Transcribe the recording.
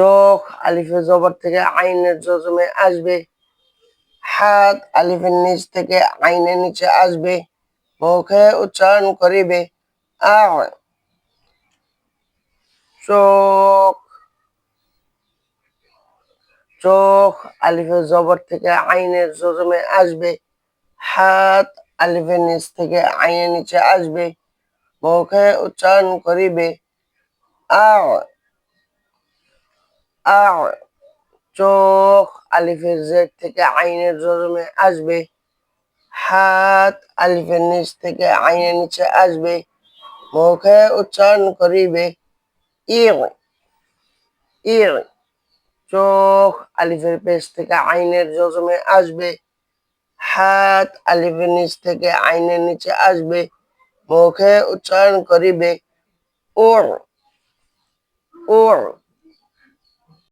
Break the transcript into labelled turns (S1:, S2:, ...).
S1: চোখ আলিফের জবর থেকে আইনের জজমে আসবে। হাত আলিফের নিচ থেকে আইনের নিচে আসবে। মুখে উচ্চারণ করিবে। চোখ। চোখ আলিফের জবর থেকে আইনের জজমে আসবে। হাত আলিফের নিচ থেকে আইনের নিচে আসবে। মুখে উচ্চারণ করিবে। আ চোখ আলিফের জেড থেকে আইনের জজমে আসবে। হাত আলিফের নিচ থেকে আইনের নিচে আসবে। মুখে উচ্চারণ করিবে। চোখ আলিফের পেশ থেকে আইনের জজমে আসবে। হাত আলিফের নিচ থেকে আইনের নিচে আসবে। মুখে উচ্চারণ করিবে। ওর ওর